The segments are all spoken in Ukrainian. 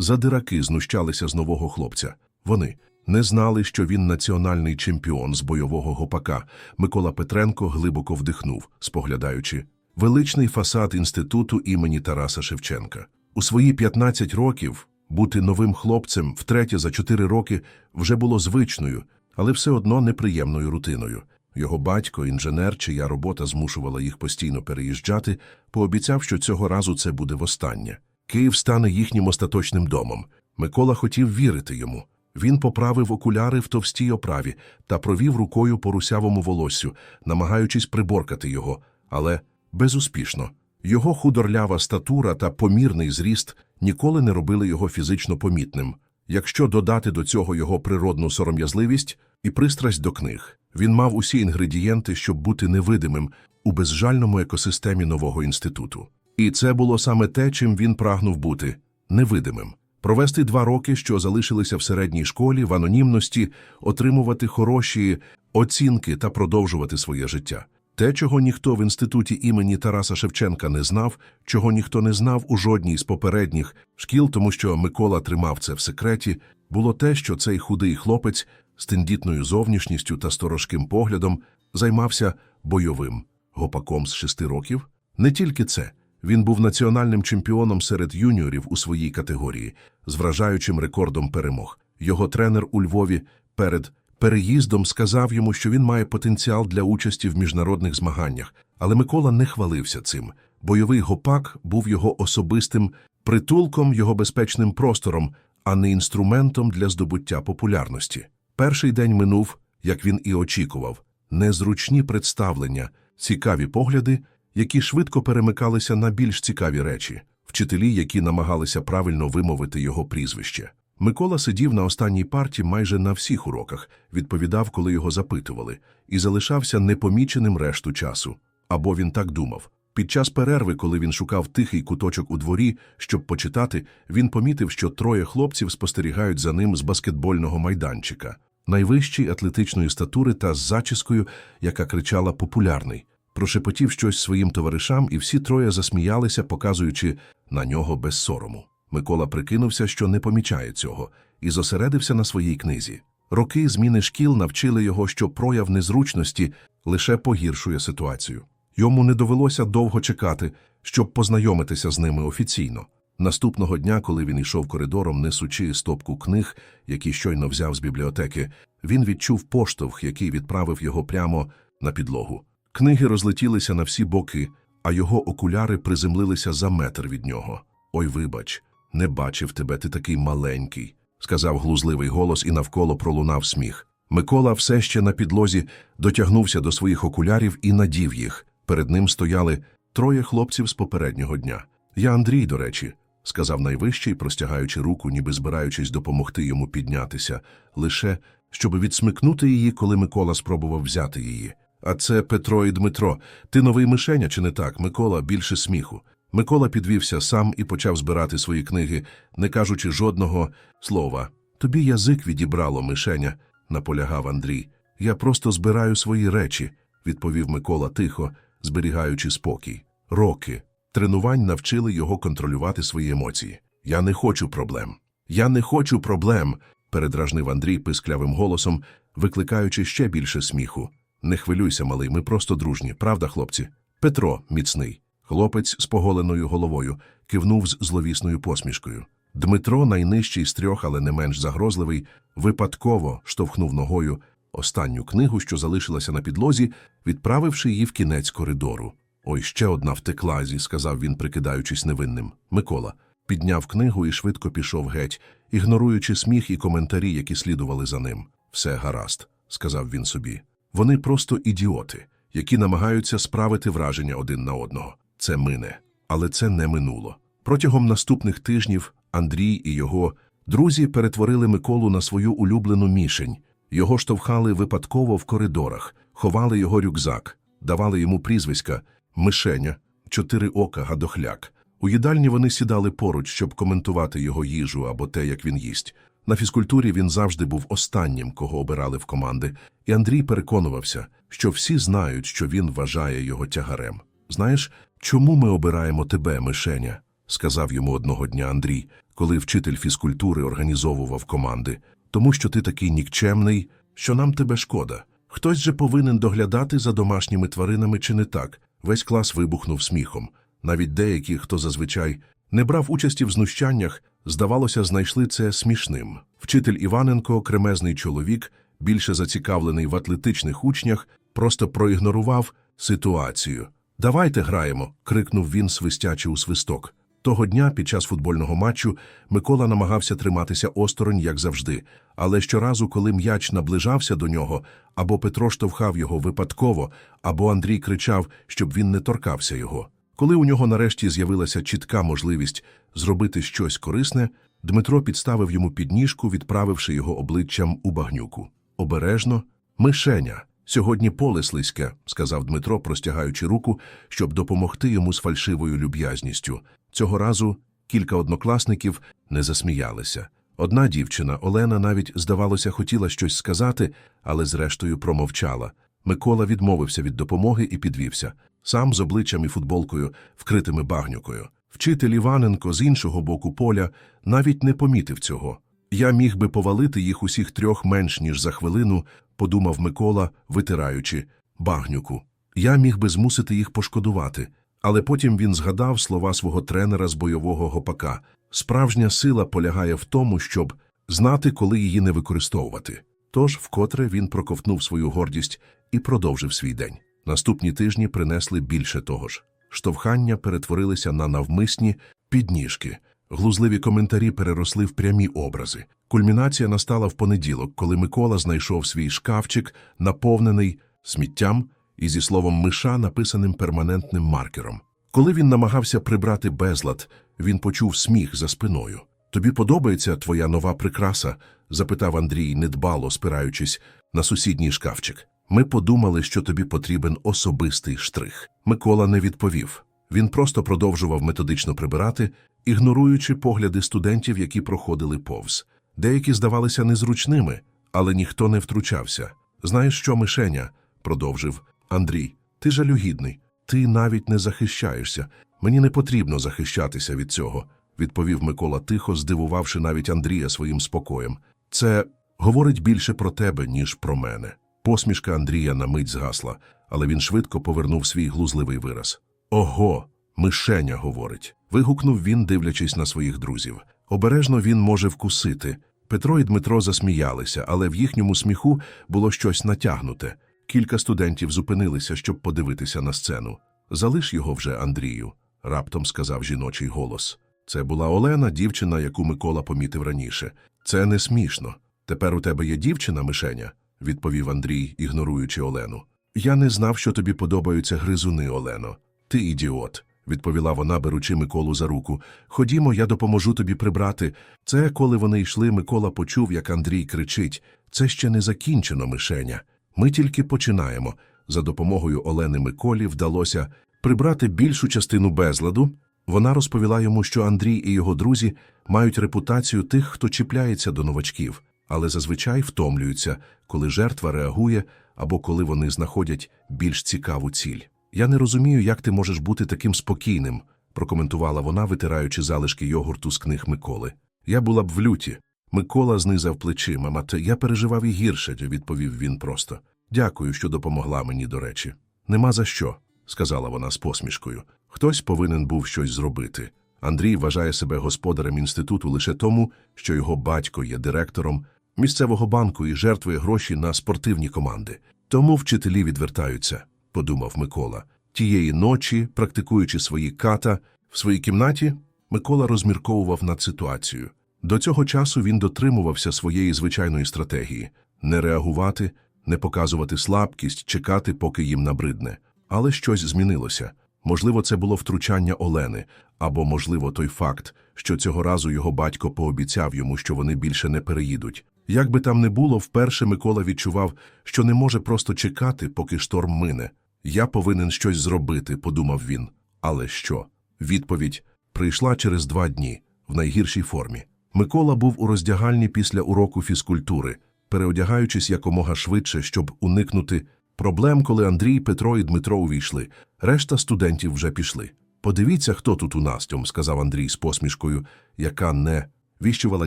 Задираки знущалися з нового хлопця. Вони не знали, що він національний чемпіон з бойового гопака. Микола Петренко глибоко вдихнув, споглядаючи величний фасад інституту імені Тараса Шевченка. У свої 15 років бути новим хлопцем втретє за 4 роки вже було звичною, але все одно неприємною рутиною. Його батько, інженер, чия робота змушувала їх постійно переїжджати, пообіцяв, що цього разу це буде востаннє. Київ стане їхнім остаточним домом. Микола хотів вірити йому. Він поправив окуляри в товстій оправі та провів рукою по русявому волоссю, намагаючись приборкати його, але безуспішно. Його худорлява статура та помірний зріст ніколи не робили його фізично помітним. Якщо додати до цього його природну сором'язливість і пристрасть до книг, він мав усі інгредієнти, щоб бути невидимим у безжальному екосистемі нового інституту. І це було саме те, чим він прагнув бути невидимим. Провести два роки, що залишилися в середній школі, в анонімності, отримувати хороші оцінки та продовжувати своє життя. Те, чого ніхто в інституті імені Тараса Шевченка не знав, чого ніхто не знав у жодній з попередніх шкіл, тому що Микола тримав це в секреті, було те, що цей худий хлопець з тендітною зовнішністю та сторожким поглядом займався бойовим гопаком з шести років. Не тільки це. Він був національним чемпіоном серед юніорів у своїй категорії з вражаючим рекордом перемог. Його тренер у Львові перед переїздом сказав йому, що він має потенціал для участі в міжнародних змаганнях, але Микола не хвалився цим. Бойовий гопак був його особистим притулком, його безпечним простором, а не інструментом для здобуття популярності. Перший день минув, як він і очікував, незручні представлення, цікаві погляди, які швидко перемикалися на більш цікаві речі, вчителі, які намагалися правильно вимовити його прізвище. Микола сидів на останній парті майже на всіх уроках, відповідав, коли його запитували, і залишався непоміченим решту часу. Або він так думав. Під час перерви, коли він шукав тихий куточок у дворі, щоб почитати, він помітив, що троє хлопців спостерігають за ним з баскетбольного майданчика, найвищий атлетичної статури та з зачіскою, яка кричала «популярний». Прошепотів щось своїм товаришам, і всі троє засміялися, показуючи на нього без сорому. Микола прикинувся, що не помічає цього, і зосередився на своїй книзі. Роки зміни шкіл навчили його, що прояв незручності лише погіршує ситуацію. Йому не довелося довго чекати, щоб познайомитися з ними офіційно. Наступного дня, коли він йшов коридором, несучи стопку книг, які щойно взяв з бібліотеки, він відчув поштовх, який відправив його прямо на підлогу. Книги розлетілися на всі боки, а його окуляри приземлилися за метр від нього. Ой, вибач, не бачив тебе, ти такий маленький, сказав глузливий голос, і навколо пролунав сміх. Микола все ще на підлозі дотягнувся до своїх окулярів і надів їх. Перед ним стояли троє хлопців з попереднього дня. Я Андрій, до речі, сказав найвищий, простягаючи руку, ніби збираючись допомогти йому піднятися, лише щоб відсмикнути її, коли Микола спробував взяти її. А це Петро і Дмитро. Ти новий мишеня, чи не так? Микола більше сміху. Микола підвівся сам і почав збирати свої книги, не кажучи жодного слова. Тобі язик відібрало, мишеня, наполягав Андрій. Я просто збираю свої речі, відповів Микола тихо, зберігаючи спокій. Роки. Тренувань навчили його контролювати свої емоції. Я не хочу проблем. Я не хочу проблем, передражнив Андрій писклявим голосом, викликаючи ще більше сміху. Не хвилюйся, малий, ми просто дружні, правда, хлопці? Петро, міцний. Хлопець з поголеною головою кивнув з зловісною посмішкою. Дмитро, найнижчий з трьох, але не менш загрозливий, випадково штовхнув ногою останню книгу, що залишилася на підлозі, відправивши її в кінець коридору. Ой, ще одна втекла зі, сказав він, прикидаючись невинним. Микола підняв книгу і швидко пішов геть, ігноруючи сміх і коментарі, які слідували за ним. Все гаразд, сказав він собі. Вони просто ідіоти, які намагаються справити враження один на одного. Це мине. Але це не минуло. Протягом наступних тижнів Андрій і його друзі перетворили Миколу на свою улюблену мішень. Його штовхали випадково в коридорах, ховали його рюкзак, давали йому прізвиська Мишеня, Чотири ока, Гадохляк. У їдальні вони сідали поруч, щоб коментувати його їжу або те, як він їсть. На фізкультурі він завжди був останнім, кого обирали в команди, і Андрій переконувався, що всі знають, що він вважає його тягарем. Знаєш, чому ми обираємо тебе, мишеня? сказав йому одного дня Андрій, коли вчитель фізкультури організовував команди. Тому що ти такий нікчемний, що нам тебе шкода. Хтось же повинен доглядати за домашніми тваринами чи не так. Весь клас вибухнув сміхом. Навіть деякі, хто зазвичай не брав участі в знущаннях, здавалося, знайшли це смішним. Вчитель Іваненко, кремезний чоловік, більше зацікавлений в атлетичних учнях, просто проігнорував ситуацію. Давайте граємо. крикнув він, свистячи у свисток. Того дня, під час футбольного матчу, Микола намагався триматися осторонь, як завжди, але щоразу, коли м'яч наближався до нього, або Петро штовхав його випадково, або Андрій кричав, щоб він не торкався його. Коли у нього нарешті з'явилася чітка можливість зробити щось корисне, Дмитро підставив йому підніжку, відправивши його обличчям у багнюку. Обережно, мишеня. Сьогодні поле слизьке, сказав Дмитро, простягаючи руку, щоб допомогти йому з фальшивою люб'язністю. Цього разу кілька однокласників не засміялися. Одна дівчина, Олена, навіть, здавалося, хотіла щось сказати, але зрештою промовчала. Микола відмовився від допомоги і підвівся, сам з обличчям і футболкою, вкритими багнюкою. Вчитель Іваненко з іншого боку поля навіть не помітив цього. Я міг би повалити їх усіх трьох менш ніж за хвилину, подумав Микола, витираючи багнюку. Я міг би змусити їх пошкодувати. Але потім він згадав слова свого тренера з бойового гопака. Справжня сила полягає в тому, щоб знати, коли її не використовувати. Тож, вкотре він проковтнув свою гордість і продовжив свій день. Наступні тижні принесли більше того ж. Штовхання перетворилися на навмисні підніжки. Глузливі коментарі переросли в прямі образи. Кульмінація настала в понеділок, коли Микола знайшов свій шкафчик, наповнений сміттям і зі словом миша, написаним перманентним маркером. Коли він намагався прибрати безлад, він почув сміх за спиною. Тобі подобається твоя нова прикраса? запитав Андрій, недбало спираючись на сусідній шкафчик. Ми подумали, що тобі потрібен особистий штрих. Микола не відповів. Він просто продовжував методично прибирати, ігноруючи погляди студентів, які проходили повз. Деякі здавалися незручними, але ніхто не втручався. Знаєш що, мишеня? продовжив Андрій. Ти жалюгідний. Ти навіть не захищаєшся. Мені не потрібно захищатися від цього, відповів Микола тихо, здивувавши навіть Андрія своїм спокоєм. Це говорить більше про тебе, ніж про мене. Посмішка Андрія на мить згасла, але він швидко повернув свій глузливий вираз. Ого, мишеня говорить. вигукнув він, дивлячись на своїх друзів. Обережно він може вкусити. Петро і Дмитро засміялися, але в їхньому сміху було щось натягнуте. Кілька студентів зупинилися, щоб подивитися на сцену. Залиш його вже, Андрію, раптом сказав жіночий голос. Це була Олена, дівчина, яку Микола помітив раніше. Це не смішно. Тепер у тебе є дівчина, мишеня, відповів Андрій, ігноруючи Олену. Я не знав, що тобі подобаються гризуни, Олено. Ти ідіот, відповіла вона, беручи Миколу за руку. Ходімо, я допоможу тобі прибрати. Це коли вони йшли, Микола почув, як Андрій кричить: Це ще не закінчено, мишеня. Ми тільки починаємо. За допомогою Олени Миколі вдалося прибрати більшу частину безладу. Вона розповіла йому, що Андрій і його друзі мають репутацію тих, хто чіпляється до новачків, але зазвичай втомлюються, коли жертва реагує або коли вони знаходять більш цікаву ціль. Я не розумію, як ти можеш бути таким спокійним, прокоментувала вона, витираючи залишки йогурту з книг Миколи. Я була б в люті. Микола знизав плечима, мате я переживав і гірше, відповів він просто. Дякую, що допомогла мені, до речі. Нема за що, сказала вона з посмішкою. Хтось повинен був щось зробити. Андрій вважає себе господарем інституту лише тому, що його батько є директором місцевого банку і жертвує гроші на спортивні команди. Тому вчителі відвертаються, подумав Микола. Тієї ночі, практикуючи свої ката в своїй кімнаті, Микола розмірковував над ситуацією. До цього часу він дотримувався своєї звичайної стратегії не реагувати, не показувати слабкість, чекати, поки їм набридне. Але щось змінилося. Можливо, це було втручання Олени, або, можливо, той факт, що цього разу його батько пообіцяв йому, що вони більше не переїдуть. Як би там не було, вперше Микола відчував, що не може просто чекати, поки шторм мине. Я повинен щось зробити, подумав він. Але що? Відповідь прийшла через два дні, в найгіршій формі. Микола був у роздягальні після уроку фізкультури, переодягаючись якомога швидше, щоб уникнути проблем, коли Андрій, Петро і Дмитро увійшли. Решта студентів вже пішли. Подивіться, хто тут у Настьом, сказав Андрій з посмішкою, яка не віщувала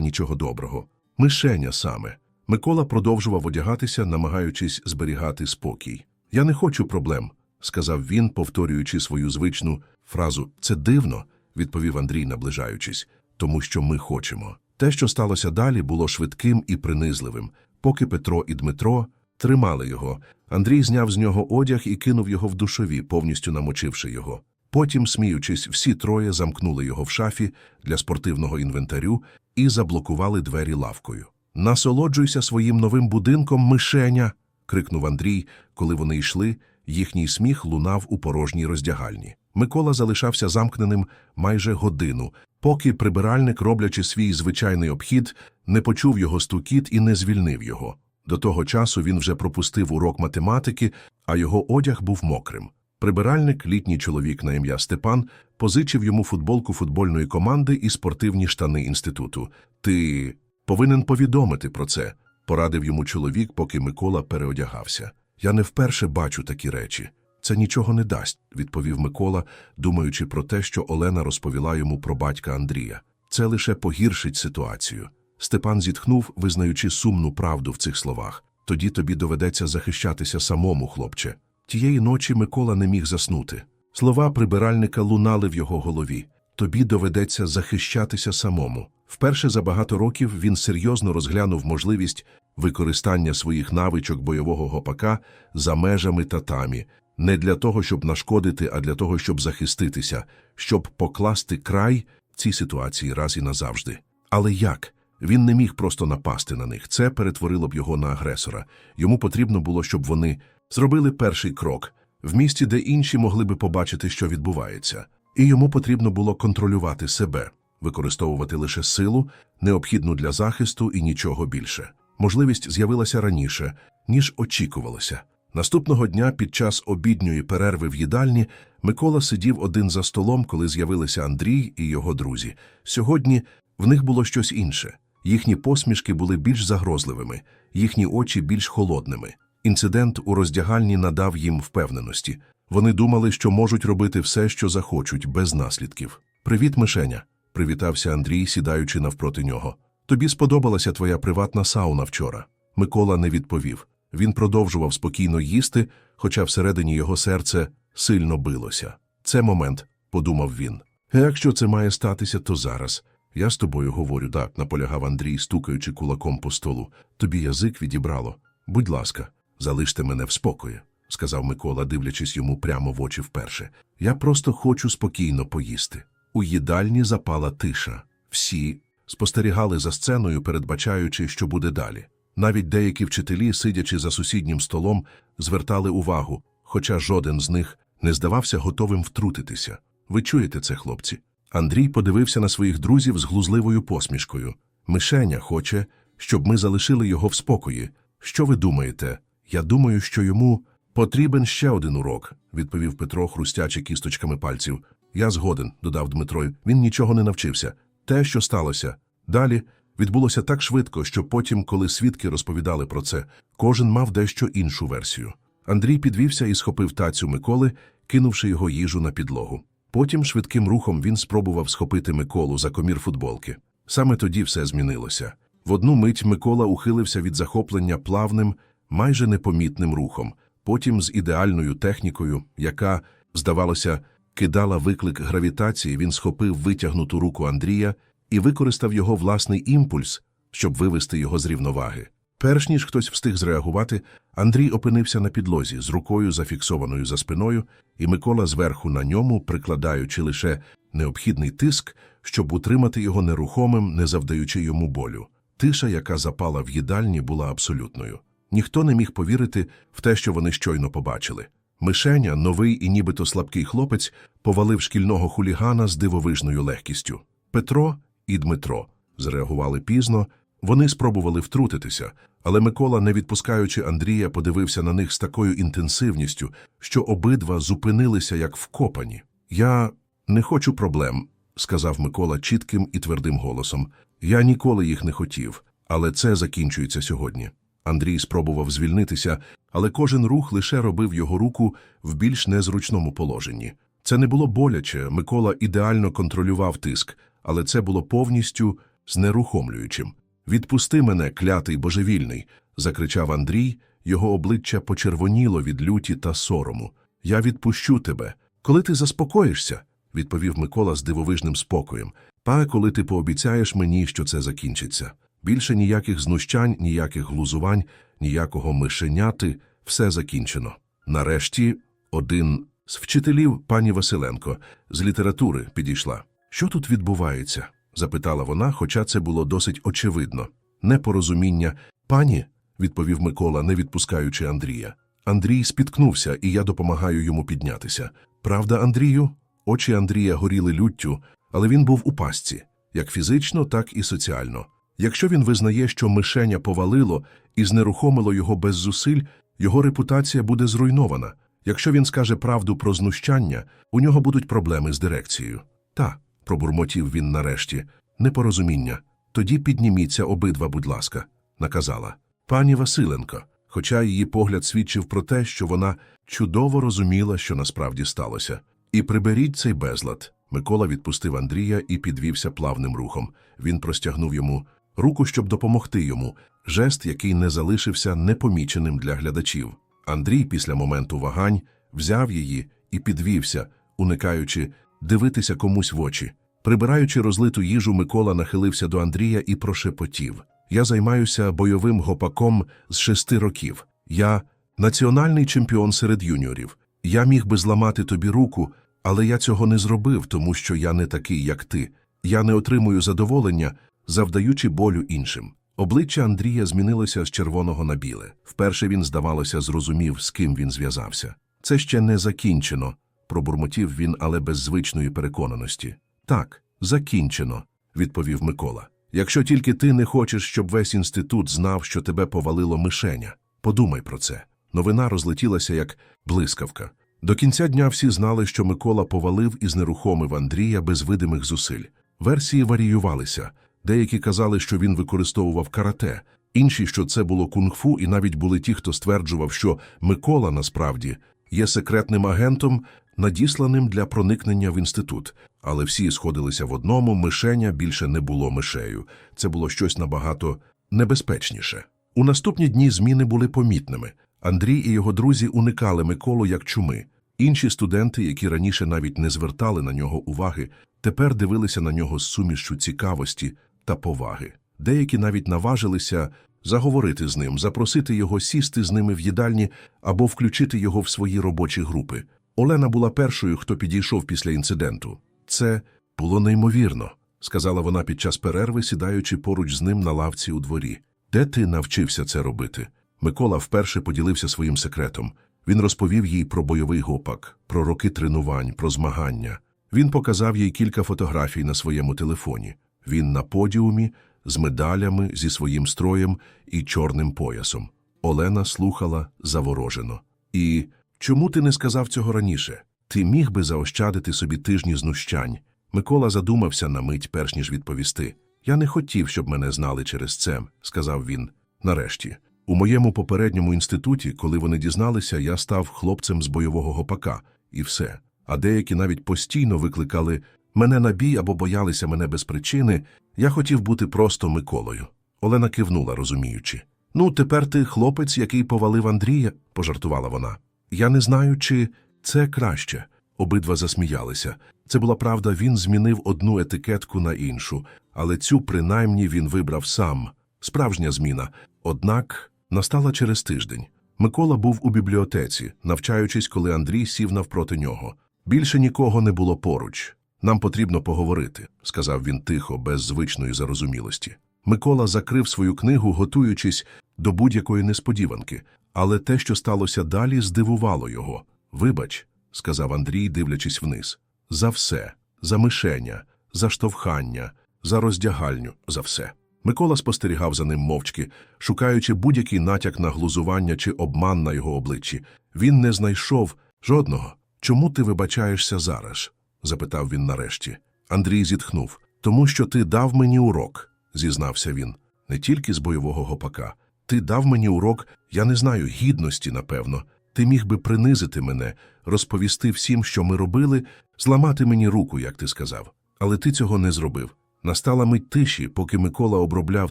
нічого доброго. Мишеня саме. Микола продовжував одягатися, намагаючись зберігати спокій. Я не хочу проблем, сказав він, повторюючи свою звичну фразу. Це дивно, відповів Андрій, наближаючись, тому що ми хочемо. Те, що сталося далі, було швидким і принизливим. Поки Петро і Дмитро тримали його, Андрій зняв з нього одяг і кинув його в душові, повністю намочивши його. Потім, сміючись, всі троє замкнули його в шафі для спортивного інвентарю і заблокували двері лавкою. Насолоджуйся своїм новим будинком, мишеня. крикнув Андрій, коли вони йшли. Їхній сміх лунав у порожній роздягальні. Микола залишався замкненим майже годину, поки прибиральник, роблячи свій звичайний обхід, не почув його стукіт і не звільнив його. До того часу він вже пропустив урок математики, а його одяг був мокрим. Прибиральник, літній чоловік на ім'я Степан, позичив йому футболку футбольної команди і спортивні штани інституту. Ти повинен повідомити про це, порадив йому чоловік, поки Микола переодягався. Я не вперше бачу такі речі. Це нічого не дасть, відповів Микола, думаючи про те, що Олена розповіла йому про батька Андрія. Це лише погіршить ситуацію. Степан зітхнув, визнаючи сумну правду в цих словах. Тоді тобі доведеться захищатися самому, хлопче. Тієї ночі Микола не міг заснути. Слова прибиральника лунали в його голові. Тобі доведеться захищатися самому. Вперше за багато років він серйозно розглянув можливість використання своїх навичок бойового гопака за межами татамі, не для того, щоб нашкодити, а для того, щоб захиститися, щоб покласти край цій ситуації раз і назавжди. Але як? Він не міг просто напасти на них. Це перетворило б його на агресора. Йому потрібно було, щоб вони зробили перший крок в місті, де інші могли би побачити, що відбувається. І йому потрібно було контролювати себе, використовувати лише силу, необхідну для захисту і нічого більше. Можливість з'явилася раніше, ніж очікувалося. Наступного дня під час обідньої перерви в їдальні Микола сидів один за столом, коли з'явилися Андрій і його друзі. Сьогодні в них було щось інше. Їхні посмішки були більш загрозливими, їхні очі більш холодними. Інцидент у роздягальні надав їм впевненості. Вони думали, що можуть робити все, що захочуть, без наслідків. Привіт, мишеня, привітався Андрій, сідаючи навпроти нього. Тобі сподобалася твоя приватна сауна вчора. Микола не відповів. Він продовжував спокійно їсти, хоча всередині його серце сильно билося. Це момент, подумав він. Якщо це має статися, то зараз. Я з тобою говорю, так, наполягав Андрій, стукаючи кулаком по столу. Тобі язик відібрало. Будь ласка, залиште мене в спокої, сказав Микола, дивлячись йому прямо в очі вперше. Я просто хочу спокійно поїсти. У їдальні запала тиша. Всі спостерігали за сценою, передбачаючи, що буде далі. Навіть деякі вчителі, сидячи за сусіднім столом, звертали увагу, хоча жоден з них не здавався готовим втрутитися. Ви чуєте це, хлопці? Андрій подивився на своїх друзів з глузливою посмішкою. Мишеня хоче, щоб ми залишили його в спокої. Що ви думаєте? Я думаю, що йому потрібен ще один урок, відповів Петро, хрустячи кісточками пальців. Я згоден, додав Дмитро. Він нічого не навчився. Те, що сталося. Далі відбулося так швидко, що потім, коли свідки розповідали про це, кожен мав дещо іншу версію. Андрій підвівся і схопив тацю Миколи, кинувши його їжу на підлогу. Потім швидким рухом він спробував схопити Миколу за комір футболки. Саме тоді все змінилося. В одну мить Микола ухилився від захоплення плавним, майже непомітним рухом, потім з ідеальною технікою, яка, здавалося, кидала виклик гравітації, він схопив витягнуту руку Андрія і використав його власний імпульс, щоб вивести його з рівноваги. Перш ніж хтось встиг зреагувати, Андрій опинився на підлозі з рукою зафіксованою за спиною, і Микола зверху на ньому, прикладаючи лише необхідний тиск, щоб утримати його нерухомим, не завдаючи йому болю. Тиша, яка запала в їдальні, була абсолютною. Ніхто не міг повірити в те, що вони щойно побачили. Мишеня, новий і нібито слабкий хлопець, повалив шкільного хулігана з дивовижною легкістю. Петро і Дмитро зреагували пізно, вони спробували втрутитися, але Микола, не відпускаючи Андрія, подивився на них з такою інтенсивністю, що обидва зупинилися як вкопані. Я не хочу проблем, сказав Микола чітким і твердим голосом. Я ніколи їх не хотів, але це закінчується сьогодні. Андрій спробував звільнитися, але кожен рух лише робив його руку в більш незручному положенні. Це не було боляче, Микола ідеально контролював тиск, але це було повністю знерухомлюючим. Відпусти мене, клятий божевільний, закричав Андрій, його обличчя почервоніло від люті та сорому. Я відпущу тебе. Коли ти заспокоїшся, відповів Микола з дивовижним спокоєм. Па, коли ти пообіцяєш мені, що це закінчиться. Більше ніяких знущань, ніяких глузувань, ніякого мишеняти, все закінчено. Нарешті один з вчителів, пані Василенко, з літератури підійшла. Що тут відбувається? Запитала вона, хоча це було досить очевидно. Непорозуміння. Пані, відповів Микола, не відпускаючи Андрія. Андрій спіткнувся, і я допомагаю йому піднятися. Правда, Андрію? Очі Андрія горіли люттю, але він був у пастці, як фізично, так і соціально. Якщо він визнає, що мишеня повалило і знерухомило його без зусиль, його репутація буде зруйнована. Якщо він скаже правду про знущання, у нього будуть проблеми з дирекцією. Та, пробурмотів він нарешті, непорозуміння. Тоді підніміться обидва, будь ласка, наказала. Пані Василенко, хоча її погляд свідчив про те, що вона чудово розуміла, що насправді сталося. І приберіть цей безлад. Микола відпустив Андрія і підвівся плавним рухом. Він простягнув йому руку, щоб допомогти йому, жест, який не залишився непоміченим для глядачів. Андрій після моменту вагань взяв її і підвівся, уникаючи дивитися комусь в очі. Прибираючи розлиту їжу, Микола нахилився до Андрія і прошепотів. Я займаюся бойовим гопаком з шести років. Я національний чемпіон серед юніорів. Я міг би зламати тобі руку, але я цього не зробив, тому що я не такий, як ти. Я не отримую задоволення, завдаючи болю іншим. Обличчя Андрія змінилося з червоного на біле. Вперше він, здавалося, зрозумів, з ким він зв'язався. Це ще не закінчено, пробурмотів він, але без звичної переконаності. Так, закінчено, відповів Микола. Якщо тільки ти не хочеш, щоб весь інститут знав, що тебе повалило мишеня. Подумай про це. Новина розлетілася як блискавка. До кінця дня всі знали, що Микола повалив і знерухомив Андрія без видимих зусиль. Версії варіювалися. Деякі казали, що він використовував карате, інші, що це було кунг-фу, і навіть були ті, хто стверджував, що Микола насправді є секретним агентом, надісланим для проникнення в інститут. Але всі сходилися в одному, мишеня більше не було мишею. Це було щось набагато небезпечніше. У наступні дні зміни були помітними. Андрій і його друзі уникали Миколу як чуми. Інші студенти, які раніше навіть не звертали на нього уваги, тепер дивилися на нього з сумішчю цікавості та поваги. Деякі навіть наважилися заговорити з ним, запросити його сісти з ними в їдальні або включити його в свої робочі групи. Олена була першою, хто підійшов після інциденту. Це було неймовірно, сказала вона під час перерви, сідаючи поруч з ним на лавці у дворі. Де ти навчився це робити? Микола вперше поділився своїм секретом. Він розповів їй про бойовий гопак, про роки тренувань, про змагання. Він показав їй кілька фотографій на своєму телефоні. Він на подіумі, з медалями, зі своїм строєм і чорним поясом. Олена слухала заворожено. І чому ти не сказав цього раніше? Ти міг би заощадити собі тижні знущань. Микола задумався на мить, перш ніж відповісти. Я не хотів, щоб мене знали через це, сказав він. Нарешті. У моєму попередньому інституті, коли вони дізналися, я став хлопцем з бойового гопака, і все. А деякі навіть постійно викликали мене на бій або боялися мене без причини. Я хотів бути просто Миколою. Олена кивнула, розуміючи. Ну, тепер ти хлопець, який повалив Андрія, пожартувала вона. Я не знаю, чи це краще. Обидва засміялися. Це була правда, він змінив одну етикетку на іншу, але цю принаймні він вибрав сам. Справжня зміна. Однак настала через тиждень. Микола був у бібліотеці, навчаючись, коли Андрій сів навпроти нього. Більше нікого не було поруч. Нам потрібно поговорити, сказав він тихо, без звичної зарозумілості. Микола закрив свою книгу, готуючись до будь-якої несподіванки, але те, що сталося далі, здивувало його. Вибач, сказав Андрій, дивлячись вниз. За все, за мишеня, за штовхання, за роздягальню, за все. Микола спостерігав за ним мовчки, шукаючи будь-який натяк на глузування чи обман на його обличчі. Він не знайшов жодного. Чому ти вибачаєшся зараз? запитав він нарешті. Андрій зітхнув. Тому що ти дав мені урок, зізнався він, не тільки з бойового гопака. Ти дав мені урок, я не знаю, гідності, напевно. Ти міг би принизити мене, розповісти всім, що ми робили, зламати мені руку, як ти сказав. Але ти цього не зробив. Настала мить тиші, поки Микола обробляв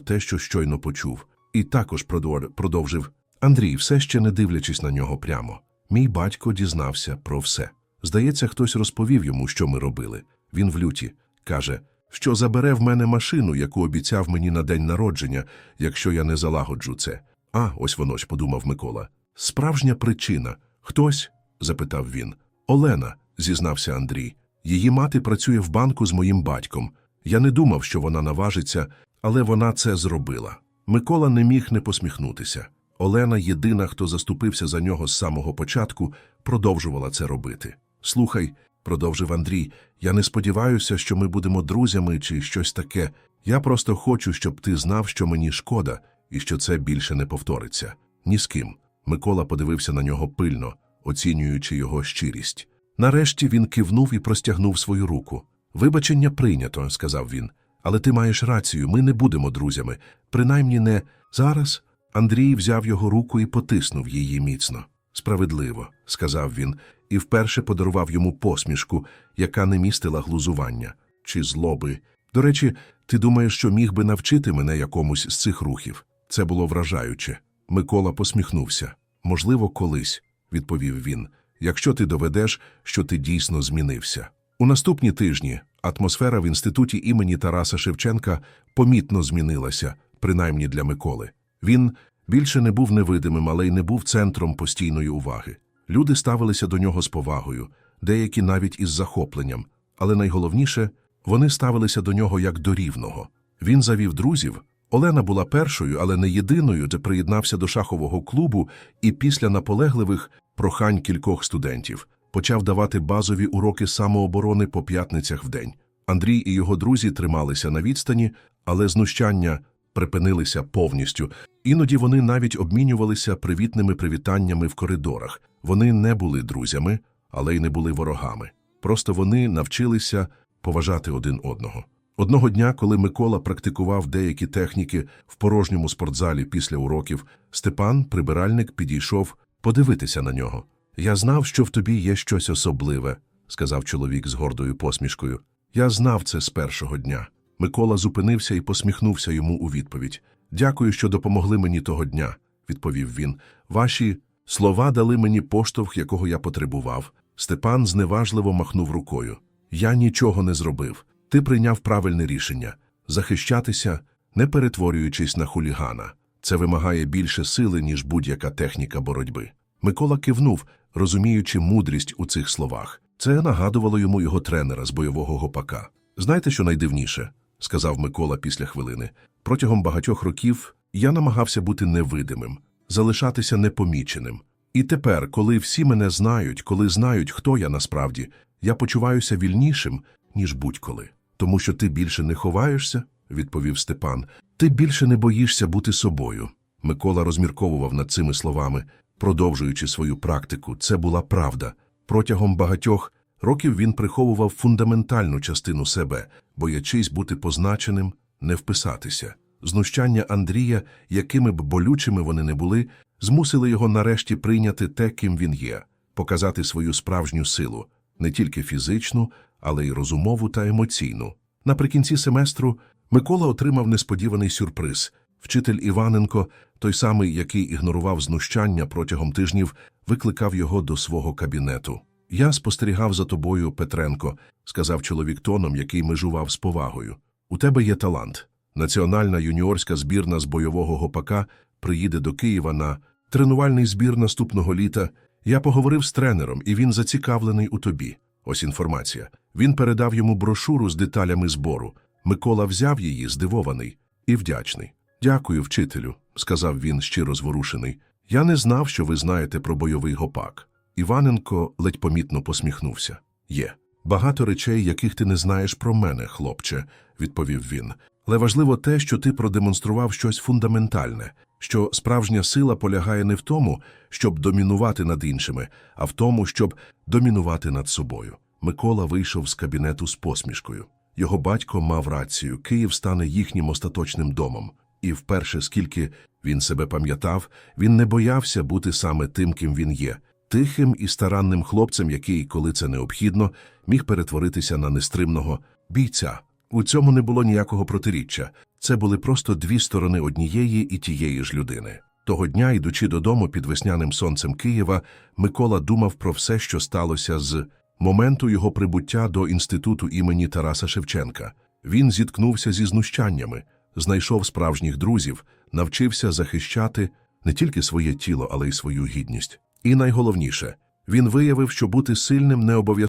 те, що щойно почув. І також продовжив Андрій, все ще не дивлячись на нього прямо. Мій батько дізнався про все. Здається, хтось розповів йому, що ми робили. Він в люті каже, що забере в мене машину, яку обіцяв мені на день народження, якщо я не залагоджу це. А, ось воно ж, подумав Микола. Справжня причина. Хтось? запитав він. Олена, зізнався Андрій. Її мати працює в банку з моїм батьком. Я не думав, що вона наважиться, але вона це зробила. Микола не міг не посміхнутися. Олена, єдина, хто заступився за нього з самого початку, продовжувала це робити. Слухай, продовжив Андрій, я не сподіваюся, що ми будемо друзями чи щось таке. Я просто хочу, щоб ти знав, що мені шкода, і що це більше не повториться. Ні з ким. Микола подивився на нього пильно, оцінюючи його щирість. Нарешті він кивнув і простягнув свою руку. Вибачення прийнято, сказав він. Але ти маєш рацію, ми не будемо друзями. Принаймні не зараз. Андрій взяв його руку і потиснув її міцно. Справедливо, сказав він, і вперше подарував йому посмішку, яка не містила глузування чи злоби. До речі, ти думаєш, що міг би навчити мене якомусь з цих рухів? Це було вражаюче. Микола посміхнувся. Можливо, колись, відповів він, якщо ти доведеш, що ти дійсно змінився. У наступні тижні атмосфера в інституті імені Тараса Шевченка помітно змінилася, принаймні для Миколи. Він більше не був невидимим, але й не був центром постійної уваги. Люди ставилися до нього з повагою, деякі навіть із захопленням, але найголовніше, вони ставилися до нього як до рівного. Він завів друзів. Олена була першою, але не єдиною, де приєднався до шахового клубу і після наполегливих прохань кількох студентів почав давати базові уроки самооборони по п'ятницях в день. Андрій і його друзі трималися на відстані, але знущання припинилися повністю. Іноді вони навіть обмінювалися привітними привітаннями в коридорах. Вони не були друзями, але й не були ворогами. Просто вони навчилися поважати один одного. Одного дня, коли Микола практикував деякі техніки в порожньому спортзалі після уроків, Степан, прибиральник, підійшов подивитися на нього. Я знав, що в тобі є щось особливе, сказав чоловік з гордою посмішкою. Я знав це з першого дня. Микола зупинився і посміхнувся йому у відповідь. Дякую, що допомогли мені того дня, відповів він. Ваші слова дали мені поштовх, якого я потребував. Степан зневажливо махнув рукою. Я нічого не зробив. Ти прийняв правильне рішення захищатися, не перетворюючись на хулігана. Це вимагає більше сили, ніж будь-яка техніка боротьби. Микола кивнув, розуміючи мудрість у цих словах. Це нагадувало йому його тренера з бойового гопака. Знаєте, що найдивніше? сказав Микола після хвилини. Протягом багатьох років я намагався бути невидимим, залишатися непоміченим. І тепер, коли всі мене знають, коли знають, хто я насправді, я почуваюся вільнішим, ніж будь-коли. Тому що ти більше не ховаєшся, відповів Степан. Ти більше не боїшся бути собою. Микола розмірковував над цими словами, продовжуючи свою практику. Це була правда. Протягом багатьох років він приховував фундаментальну частину себе, боячись бути позначеним, не вписатися. Знущання Андрія, якими б болючими вони не були, змусили його нарешті прийняти те, ким він є, показати свою справжню силу, не тільки фізичну, але й розумову та емоційну. Наприкінці семестру Микола отримав несподіваний сюрприз. Вчитель Іваненко, той самий, який ігнорував знущання протягом тижнів, викликав його до свого кабінету. Я спостерігав за тобою, Петренко, сказав чоловік тоном, який межував з повагою. У тебе є талант. Національна юніорська збірна з бойового гопака приїде до Києва на тренувальний збір наступного літа. Я поговорив з тренером, і він зацікавлений у тобі. Ось інформація. Він передав йому брошуру з деталями збору. Микола взяв її, здивований і вдячний. Дякую, вчителю, сказав він, щиро зворушений. Я не знав, що ви знаєте про бойовий гопак. Іваненко ледь помітно посміхнувся. Є. Багато речей, яких ти не знаєш про мене, хлопче, відповів він. Але важливо те, що ти продемонстрував щось фундаментальне, що справжня сила полягає не в тому, щоб домінувати над іншими, а в тому, щоб домінувати над собою. Микола вийшов з кабінету з посмішкою. Його батько мав рацію, Київ стане їхнім остаточним домом. І вперше, скільки він себе пам'ятав, він не боявся бути саме тим, ким він є, тихим і старанним хлопцем, який, коли це необхідно, міг перетворитися на нестримного бійця. У цьому не було ніякого протиріччя. Це були просто дві сторони однієї і тієї ж людини. Того дня, йдучи додому під весняним сонцем Києва, Микола думав про все, що сталося з моменту його прибуття до інституту імені Тараса Шевченка. Він зіткнувся зі знущаннями, знайшов справжніх друзів, навчився захищати не тільки своє тіло, але й свою гідність. І найголовніше, він виявив, що бути сильним не обов'язково.